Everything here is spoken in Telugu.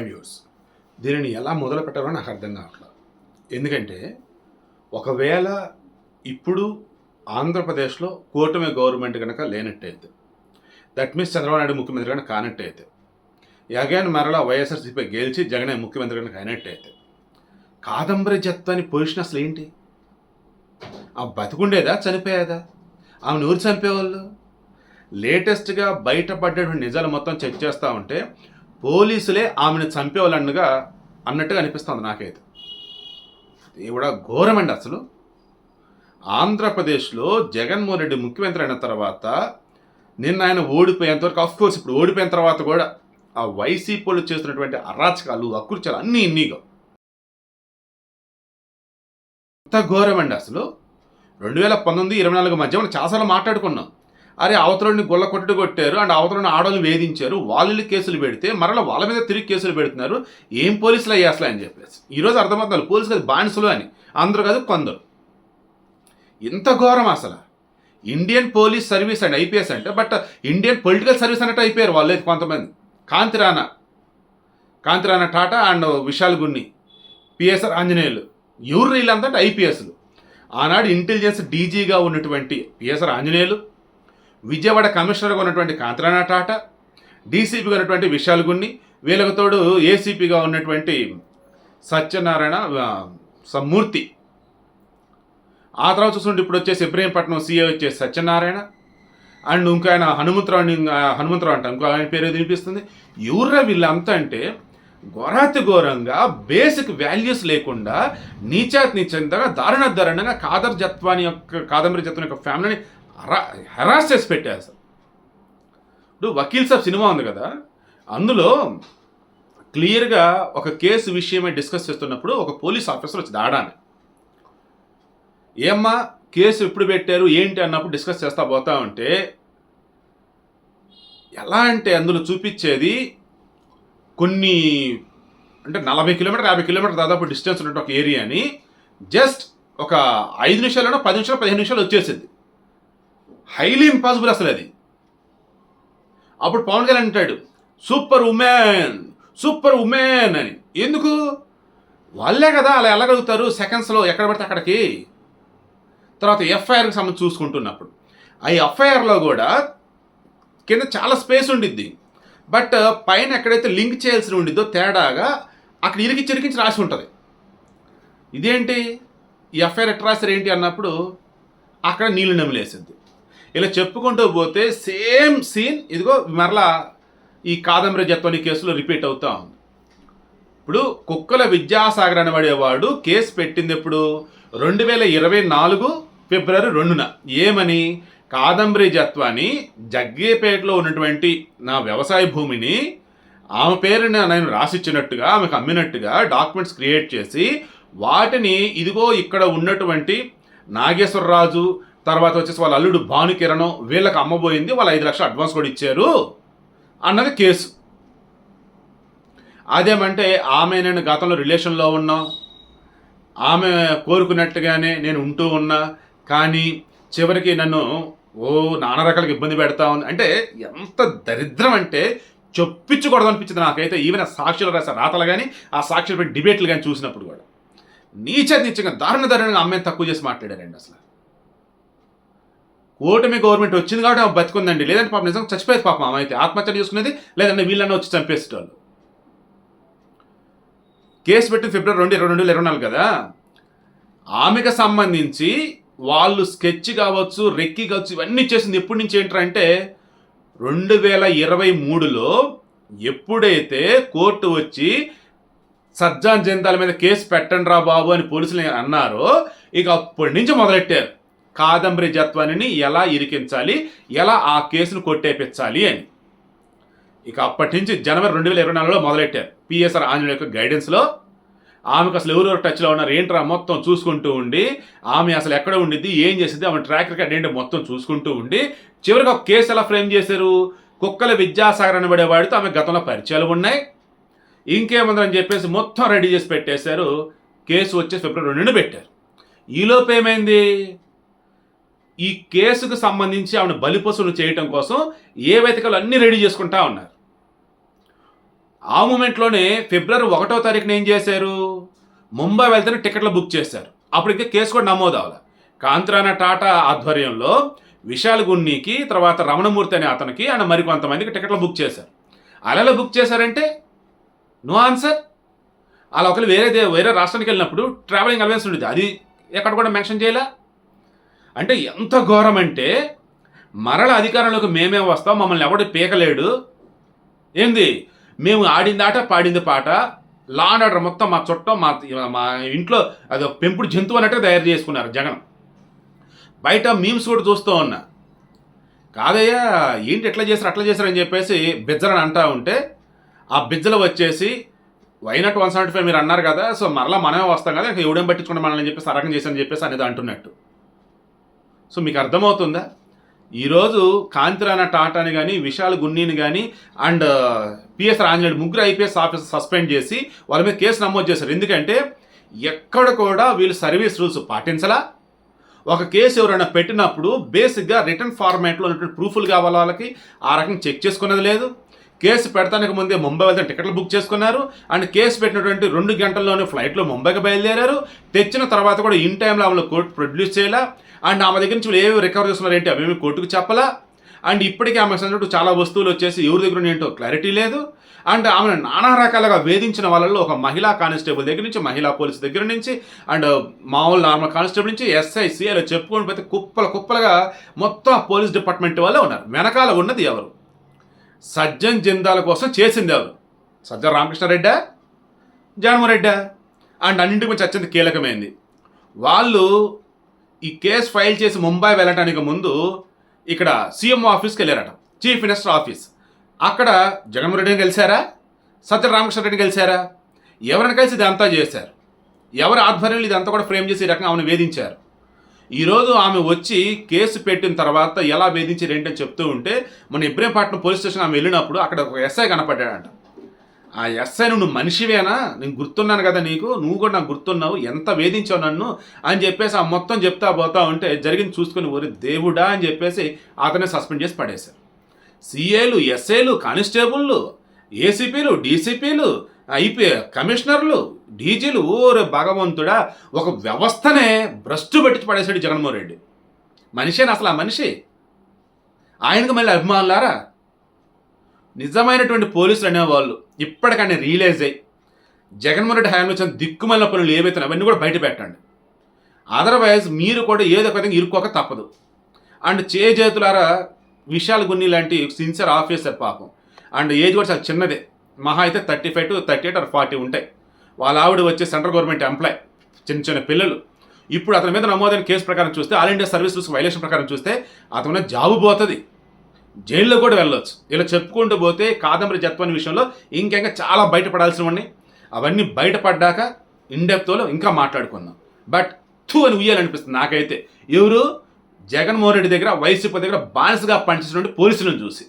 హాయ్ వ్యూర్స్ దీనిని ఎలా మొదలు పెట్టాలో నాకు అర్థం కావట్లేదు ఎందుకంటే ఒకవేళ ఇప్పుడు ఆంధ్రప్రదేశ్లో కూటమి గవర్నమెంట్ కనుక లేనట్టయితే దట్ మీన్స్ చంద్రబాబు నాయుడు ముఖ్యమంత్రి కనుక కానట్టయితే అగైన్ మరలా వైఎస్ఆర్సీపీ గెలిచి జగన్ ముఖ్యమంత్రి కనుక అయినట్టయితే కాదంబరి జత్వాని పొజిషన్ అసలు ఏంటి? ఆ బతికుండేదా? చనిపోయేదా? ఆమెను ఊరు చంపేవాళ్ళు? లేటెస్ట్గా బయటపడ్డటువంటి నిజాలు మొత్తం చెక్ చేస్తూ ఉంటే పోలీసులే ఆమెను చంపేవాళ్ళనుగా అన్నట్టుగా అనిపిస్తుంది నాకైతే. ఇది కూడా ఘోరమండి అసలు. ఆంధ్రప్రదేశ్లో జగన్మోహన్ రెడ్డి ముఖ్యమంత్రి అయిన తర్వాత నిన్న ఆయన ఓడిపోయేంతవరకు ఆఫ్ కోర్స్ ఇప్పుడు ఓడిపోయిన తర్వాత కూడా ఆ వైసీపీలు చేస్తున్నటువంటి అరాచకాలు అకృత్యాలు అన్నీ ఇన్నీగా. ఎంత ఘోరమండి అసలు. రెండు వేల పంతొమ్మిది ఇరవై నాలుగు మధ్య మనం చాలాసార్లు మాట్లాడుకున్నాం. అరే అవతలని గుల్ల కొట్టుడు కొట్టారు అండ్ అవతలని ఆడవాళ్ళు వేధించారు వాళ్ళు కేసులు పెడితే మరలా వాళ్ళ మీద తిరిగి కేసులు పెడుతున్నారు. ఏం పోలీసులు అయ్యి అసలు అని చెప్పేసి. ఈరోజు అర్థమవుతున్నారు పోలీసులు అది బానిసలు అని. అందరూ కాదు కొందరు. ఇంత ఘోరం అసలు. Indian police service and IPS అంటే బట్ ఇండియన్ పొలిటికల్ సర్వీస్ అన్నట్టు అయిపోయారు వాళ్ళు కొంతమంది. కాంతిరానా కాంతిరానా టాటా అండ్ విశాల్ గున్ని. పిఎస్ఆర్ ఆంజనేయులు. ఎవరు వీళ్ళంతా అంటే ఐపీఎస్లు. ఆనాడు ఇంటెలిజెన్స్ డీజీగా ఉన్నటువంటి పిఎస్ఆర్ ఆంజనేయులు విజయవాడ కమిషనర్గా ఉన్నటువంటి కాంతిరానా టాటా డీసీపీగా ఉన్నటువంటి విశాల్ గున్ని వీళ్ళకు తోడు ఏసీపీగా ఉన్నటువంటి సత్యనారాయణ ఆ, సమ్మూర్తి. ఆ తర్వాత చూసుకుంటే ఇప్పుడు వచ్చేసి ఇబ్రహీంపట్నం సీఏ వచ్చేసి సత్యనారాయణ అండ్ ఇంకా ఆయన హనుమంతరావు హనుమంతరావు అంట. ఇంకో ఆయన పేరు వినిపిస్తుంది. ఎవరా వీళ్ళంతా అంటే ఘోరాతి ఘోరంగా బేసిక్ వాల్యూస్ లేకుండా నీచాత్ నీచంతగా దారుణ దారుణంగా కాదర్ జత్వాని యొక్క కాదంబరి జత్వాని యొక్క ఫ్యామిలీని హెరాస్ చేసి పెట్టారు అసలు. ఇప్పుడు వకీల్ సాబ్ సినిమా ఉంది కదా అందులో క్లియర్గా ఒక కేసు విషయమై డిస్కస్ చేస్తున్నప్పుడు ఒక పోలీస్ ఆఫీసర్ వచ్చి దాడాను ఏమ్మా కేసు ఎప్పుడు పెట్టారు ఏంటి అన్నప్పుడు డిస్కస్ చేస్తా పోతా ఉంటే ఎలా అంటే అందులో చూపించేది కొన్ని అంటే నలభై కిలోమీటర్ యాభై కిలోమీటర్ దాదాపు డిస్టెన్స్ ఉన్నట్టు ఒక ఏరియాని జస్ట్ ఒక ఐదు నిమిషాలనో పది నిమిషాలు పదిహేను నిమిషాలు వచ్చేసింది. హైలీ ఇంపాసిబుల్ అసలు అది. అప్పుడు పవన్ కళ్యాణ్ అంటాడు సూపర్ ఉమెన్ సూపర్ ఉమెన్ అని. ఎందుకు? వాళ్ళే కదా అలా వెళ్ళగలుగుతారు సెకండ్స్లో ఎక్కడ పడితే అక్కడికి. తర్వాత ఎఫ్ఐఆర్కి సంబంధించి చూసుకుంటున్నప్పుడు. ఆ ఎఫ్ఐఆర్లో కూడా కింద చాలా స్పేస్ ఉండిద్ది. బట్ పైన ఎక్కడైతే లింక్ చేయాల్సి ఉండిద్దో తేడాగా అక్కడ ఇరికించి ఇరికించి రాసి ఉంటుంది. ఇదేంటి? ఈ ఎఫ్ఐఆర్ ఎట్లా ఏంటి అన్నప్పుడు అక్కడ నీళ్ళు నమిలేసింది ఇలా చెప్పుకుంటూ పోతే సేమ్ సీన్ ఇదిగో మరలా ఈ కాదంబరి జత్వాని కేసులో రిపీట్ అవుతా ఉంది. ఇప్పుడు కుక్కల విద్యాసాగర్ అనబడేవాడు కేసు పెట్టింది ఎప్పుడు? రెండు వేల ఇరవై నాలుగు ఫిబ్రవరి రెండున. ఏమని? కాదంబరి జత్వాని జగ్గేపేటలో ఉన్నటువంటి నా వ్యవసాయ భూమిని ఆమె పేరున నేను రాసిచ్చినట్టుగా ఆమెకు అమ్మినట్టుగా డాక్యుమెంట్స్ క్రియేట్ చేసి వాటిని ఇదిగో ఇక్కడ ఉన్నటువంటి నాగేశ్వరరాజు తర్వాత వచ్చేసి వాళ్ళ అల్లుడు భానుకిరణం వీళ్ళకి అమ్మబోయింది వాళ్ళు ఐదు లక్షలు అడ్వాన్స్ కూడా ఇచ్చారు అన్నది కేసు. అదేమంటే ఆమె నేను గతంలో రిలేషన్లో ఉన్నాం ఆమె కోరుకున్నట్టుగానే నేను ఉంటూ ఉన్నా కానీ చివరికి నన్ను ఓ నానా రకాలకు ఇబ్బంది పెడతా ఉంది. అంటే ఎంత దరిద్రం అంటే చొప్పించకూడదు అనిపించింది నాకైతే. ఈవెన్ ఆ సాక్షులు రాసే రాతలు కానీ ఆ సాక్షులపై డిబేట్లు కానీ చూసినప్పుడు కూడా నీచ నీచంగా దారుణ దారుణంగా అమ్మాయిని తక్కువ చేసి మాట్లాడారండి అసలు. ఓటమి గవర్నమెంట్ వచ్చింది కాబట్టి ఆమె బతుకుందండి. లేదంటే పాపం నిజంగా చచ్చిపోయేది పాపం ఆమె అయితే. ఆత్మహత్య చేసుకునేది లేదంటే వీళ్ళన్న వచ్చి చంపేసేటోళ్ళు. కేసు పెట్టింది ఫిబ్రవరి రెండు ఇరవై రెండు ఇరవై నాలుగు కదా? ఆమెకు సంబంధించి వాళ్ళు స్కెచ్ కావచ్చు రెక్కి కావచ్చు ఇవన్నీ చేసింది ఎప్పటి నుంచి ఏంటంటే రెండు వేల ఇరవై మూడులో ఎప్పుడైతే కోర్టు వచ్చి సజ్జాన్ జంతాల మీద కేసు పెట్టండి రా బాబు అని పోలీసులు అన్నారో ఇక అప్పటి నుంచి మొదలెట్టారు. కాదంబరి జత్వానిని ఎలా ఇరికించాలి? ఎలా ఆ కేసును కొట్టేపించాలి అని. ఇక అప్పటి నుంచి జనవరి రెండు వేల ఇరవై నాలుగులో మొదలెట్టారు. పిఎస్ఆర్ ఆంజనేయ యొక్క గైడెన్స్లో ఆమెకు అసలు ఎవరెవరు టచ్లో ఉన్నారు? ఏంట్రా మొత్తం చూసుకుంటూ ఉండి. ఆమె అసలు ఎక్కడ ఉండిద్ది? ఏం చేసింది ఆమె ట్రాక్ రికార్డ్ ఏంటో? మొత్తం చూసుకుంటూ ఉండి. చివరికి ఒక కేసు ఎలా ఫ్రేమ్ చేశారు? కుక్కల విద్యాసాగర్ అనబడేవాడితో ఆమె గతంలో పరిచయాలు ఉన్నాయి. ఇంకేముందని చెప్పేసి మొత్తం రెడీ చేసి పెట్టేశారు. కేసు వచ్చేసి ఫిబ్రవరి రెండున పెట్టారు. ఈలోపు ఏమైంది? ఈ కేసుకు సంబంధించి ఆమెను బలిపశువులు చేయటం కోసం ఏ వెతకలు అన్నీ రెడీ చేసుకుంటా ఉన్నారు. ఆ మూమెంట్లోనే ఫిబ్రవరి ఒకటో తారీఖున ఏం చేశారు? ముంబై వెళ్తేనే టికెట్లు బుక్ చేశారు. అప్పుడు ఇంకా కేసు కూడా నమోదు అవ్వాలి కాంత్రాన టాటా ఆధ్వర్యంలో విశాల్ గున్నీకి తర్వాత రమణమూర్తి అనే అతనికి ఆయన మరికొంతమందికి టికెట్లు బుక్ చేశారు. అలా బుక్ చేశారంటే? No answer. అలా ఒకరు వేరే వేరే రాష్ట్రానికి వెళ్ళినప్పుడు ట్రావెలింగ్ అలవెన్స్ ఉండేది. అది ఎక్కడ కూడా మెన్షన్ చేయలే? అంటే ఎంత ఘోరం అంటే మరల అధికారంలోకి మేమే వస్తాం మమ్మల్ని ఎవడు పీకలేడు. ఏంది? మేము ఆడింది ఆట పాడింది పాట. లా అండ్ ఆర్డర్ మొత్తం మా చుట్టం మా మా ఇంట్లో అది పెంపుడు జంతువు అన్నట్టు తయారు చేసుకున్నారు జగన్. బయట మీమ్స్ కూడా చూస్తూ ఉన్నా. కాదయ్యా ఏంటి ఎట్లా చేశారు అట్లా చేశారని అని చెప్పేసి బిజ్జలని అంటా ఉంటే ఆ బిజ్జలు వచ్చేసి వైనట్ వన్ సెవెంటీ ఫైవ్ మీరు అన్నారు కదా సో మరలా మనమే వస్తాం కదా ఇంకా ఎవడేం పట్టించుకుంటే మనల్ని చెప్పేసి అరకం చేశారని చెప్పేసి అనేది అంటున్నట్టు. సో మీకు అర్థమవుతుందా? ఈరోజు కాంతిరాణ టాటాని కానీ విశాల్ గున్నీని కానీ అండ్ పిఎస్ రాంజనేయుడు ముగ్గురు ఐపీఎస్ ఆఫీసర్ సస్పెండ్ చేసి వాళ్ళ మీద కేసు నమోదు చేశారు. ఎందుకంటే ఎక్కడ కూడా వీళ్ళు సర్వీస్ రూల్స్ పాటించలా. ఒక కేసు ఎవరైనా పెట్టినప్పుడు బేసిక్గా రిటర్న్ ఫార్మాట్లో ఉన్నటువంటి ప్రూఫ్లు కావాలి వాళ్ళకి ఆ రకంగా చెక్ చేసుకున్నది లేదు. కేసు పెడతానికి ముందే ముంబై వెళ్తే టికెట్లు బుక్ చేసుకున్నారు. అండ్ కేసు పెట్టినటువంటి రెండు గంటల్లోనే ఫ్లైట్లో ముంబైకి బయలుదేరారు. తెచ్చిన తర్వాత కూడా ఇన్ టైంలో ఆమెను కోర్టు ప్రొడ్యూస్ చేయాలా. అండ్ ఆమె దగ్గర నుంచి వీళ్ళు ఏవి రికవర్ చేస్తున్నారు ఏంటి అవేమి కోర్టుకు చెప్పలా. అండ్ ఇప్పటికీ ఆమె సంబంధించిన చాలా వస్తువులు వచ్చేసి ఎవరి దగ్గర ఏంటో క్లారిటీ లేదు. అండ్ ఆమెను నానా రకాలుగా వేధించిన వాళ్ళలో ఒక మహిళా కానిస్టేబుల్ దగ్గర నుంచి మహిళా పోలీస్ దగ్గర నుంచి అండ్ మామూలు నార్మల్ కానిస్టేబుల్ నుంచి ఎస్ఐ సిఐలు చెప్పుకొని పోతే కుప్పల కుప్పలుగా మొత్తం పోలీస్ డిపార్ట్మెంట్ వాళ్ళే ఉన్నారు. వెనకాల ఉన్నది ఎవరు? సజ్జన్ జిందాల కోసం చేసింది ఎవరు సజ్జన్ రామకృష్ణారెడ్డా? జగన్మోహన్ అండ్ అన్నింటి గురించి అత్యంత కీలకమైంది. వాళ్ళు ఈ కేసు ఫైల్ చేసి ముంబై వెళ్ళటానికి ముందు ఇక్కడ సీఎం ఆఫీస్కి వెళ్ళారట. Chief minister office. అక్కడ జగన్మోహన్ రెడ్డిని కలిశారా? సత్య రామకృష్ణ రెడ్డిని కలిశారా? ఎవరిని కలిసి ఇదంతా చేశారు? ఎవరి ఆధ్వర్యంలో ఇదంతా కూడా ఫ్రేమ్ చేసి ఈ రకంగా ఆమెను వేధించారు? ఈరోజు ఆమె వచ్చి కేసు పెట్టిన తర్వాత ఎలా వేధించారు ఏంటని చెప్తూ ఉంటే మన ఇబ్రహీంపట్నం పోలీస్ స్టేషన్ ఆమె వెళ్ళినప్పుడు అక్కడ ఒక ఎస్ఐ కనపడ్డాడంట. ఆ ఎస్ఐ నువ్వు మనిషివేనా? నేను గుర్తున్నాను కదా నీకు. నువ్వు కూడా నాకు గుర్తున్నావు. ఎంత వేధించావు నన్ను? అని చెప్పేసి ఆ మొత్తం చెప్తా పోతా ఉంటే జరిగింది చూసుకొని ఓరి దేవుడా అని చెప్పేసి అతనే సస్పెండ్ చేసి పడేశారు. సిఏలు ఎస్ఐలు కానిస్టేబుల్లు ఏసీపీలు డీసీపీలు అయిపోయే కమిషనర్లు డీజీలు ఓరే భగవంతుడా ఒక వ్యవస్థనే భ్రష్టు పెట్టి పడేశాడు జగన్మోహన్ రెడ్డి. మనిషేనా అసలు ఆ మనిషి. ఆయనకు మళ్ళీ అభిమానులారా? నిజమైనటువంటి పోలీసులు అనేవాళ్ళు ఇప్పటికైనా రియలైజ్ అయ్యి జగన్మోహన్ రెడ్డి హయాంలో వచ్చిన దిక్కుమల్ల పనులు ఏవైతే అవన్నీ కూడా బయట పెట్టండి. అదర్వైజ్ మీరు కూడా ఏదో ఒక విధంగా ఇరుక్కోక తప్పదు. అండ్ చేజేతులారా విశాల్ గున్ని లాంటి సిన్సియర్ ఆఫీసర్ పాపం. అండ్ ఏజ్ కూడా చాలా చిన్నదే. మహా అయితే thirty five to thirty eight or forty ఉంటాయి. వాళ్ళ ఆవిడ వచ్చే సెంట్రల్ గవర్నమెంట్ ఎంప్లాయ్ చిన్న చిన్న పిల్లలు. ఇప్పుడు అతని మీద నమోదైన కేసు ప్రకారం చూస్తే all India service rules violation ప్రకారం చూస్తే అతను జాబు పోతుంది. జైల్లో కూడా వెళ్ళొచ్చు. ఇలా చెప్పుకుంటూ పోతే కాదంబరి జత్వాని విషయంలో ఇంకెంకా చాలా బయటపడాల్సినవన్నీ. అవన్నీ బయటపడ్డాక ఇండెప్తోలో ఇంకా మాట్లాడుకుందాం. బట్ థూ అని ఉయ్యాలనిపిస్తుంది నాకైతే. ఎవరు? జగన్మోహన్ రెడ్డి దగ్గర వైసీపీ దగ్గర బానిసగా పనిచేసినటువంటి పోలీసులను చూసి.